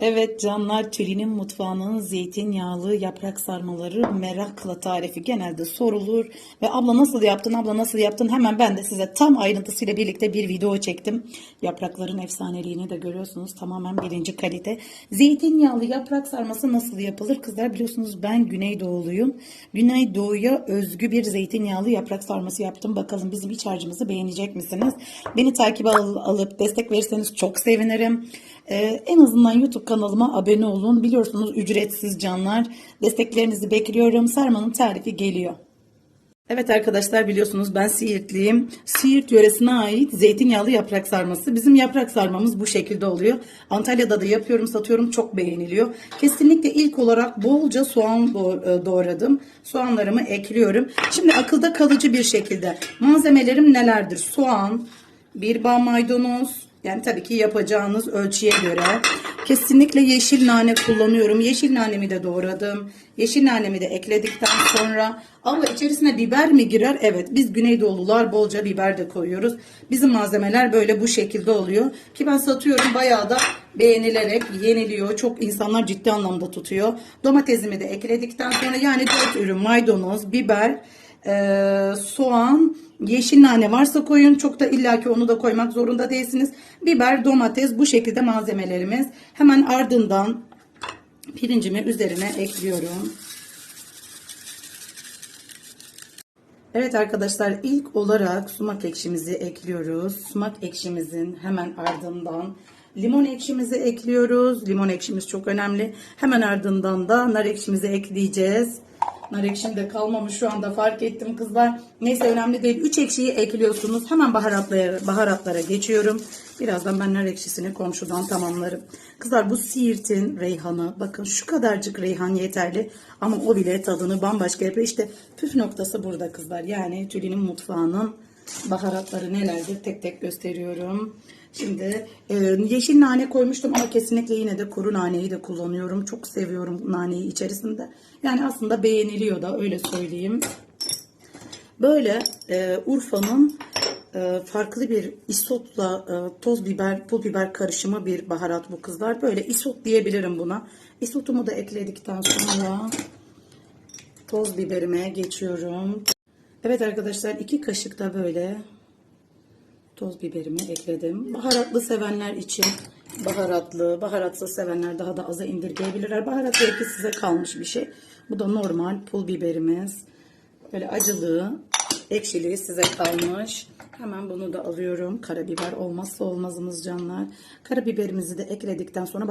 Evet canlar Tülin'in mutfağının zeytinyağlı yaprak sarmaları merakla tarifi genelde sorulur. Ve abla nasıl yaptın abla nasıl yaptın hemen ben de size tam ayrıntısıyla birlikte bir video çektim. Yaprakların efsaneliğini de görüyorsunuz tamamen birinci kalite. Zeytinyağlı yaprak sarması nasıl yapılır kızlar biliyorsunuz ben Güneydoğuluyum. Güneydoğu'ya özgü bir zeytinyağlı yaprak sarması yaptım. Bakalım bizim iç harcımızı beğenecek misiniz? Beni takip al- alıp destek verirseniz çok sevinirim. Ee, en azından YouTube kanalıma abone olun. Biliyorsunuz ücretsiz canlar. Desteklerinizi bekliyorum. Sarmanın tarifi geliyor. Evet arkadaşlar biliyorsunuz ben Siirtliyim. Siirt yöresine ait zeytinyağlı yaprak sarması. Bizim yaprak sarmamız bu şekilde oluyor. Antalya'da da yapıyorum satıyorum çok beğeniliyor. Kesinlikle ilk olarak bolca soğan e, doğradım. Soğanlarımı ekliyorum. Şimdi akılda kalıcı bir şekilde malzemelerim nelerdir? Soğan, bir bağ maydanoz, yani tabii ki yapacağınız ölçüye göre. Kesinlikle yeşil nane kullanıyorum. Yeşil nanemi de doğradım. Yeşil nanemi de ekledikten sonra abla içerisine biber mi girer? Evet biz Güneydoğulular bolca biber de koyuyoruz. Bizim malzemeler böyle bu şekilde oluyor. Ki ben satıyorum bayağı da beğenilerek yeniliyor. Çok insanlar ciddi anlamda tutuyor. Domatesimi de ekledikten sonra yani dört ürün maydanoz, biber, ee, soğan, yeşil nane varsa koyun. Çok da illaki onu da koymak zorunda değilsiniz. Biber, domates bu şekilde malzemelerimiz. Hemen ardından pirincimi üzerine ekliyorum. Evet arkadaşlar ilk olarak sumak ekşimizi ekliyoruz. Sumak ekşimizin hemen ardından limon ekşimizi ekliyoruz. Limon ekşimiz çok önemli. Hemen ardından da nar ekşimizi ekleyeceğiz. Nar ekşim de kalmamış şu anda fark ettim kızlar. Neyse önemli değil. 3 ekşiyi ekliyorsunuz. Hemen baharatlara, baharatlara geçiyorum. Birazdan ben nar ekşisini komşudan tamamlarım. Kızlar bu Siirt'in reyhanı. Bakın şu kadarcık reyhan yeterli. Ama o bile tadını bambaşka yapıyor. İşte püf noktası burada kızlar. Yani Tülin'in mutfağının baharatları nelerdir tek tek gösteriyorum. Şimdi e, yeşil nane koymuştum ama kesinlikle yine de kuru naneyi de kullanıyorum. Çok seviyorum naneyi içerisinde. Yani aslında beğeniliyor da öyle söyleyeyim. Böyle e, Urfa'nın e, farklı bir isotla e, toz biber, pul biber karışımı bir baharat bu kızlar. Böyle isot diyebilirim buna. Isotumu da ekledikten sonra toz biberime geçiyorum. Evet arkadaşlar iki kaşık da böyle toz biberimi ekledim. Baharatlı sevenler için baharatlı, baharatsız sevenler daha da aza indirgeyebilirler. Baharat belki size kalmış bir şey. Bu da normal pul biberimiz. Böyle acılığı, ekşiliği size kalmış. Hemen bunu da alıyorum. Karabiber olmazsa olmazımız canlar. Karabiberimizi de ekledikten sonra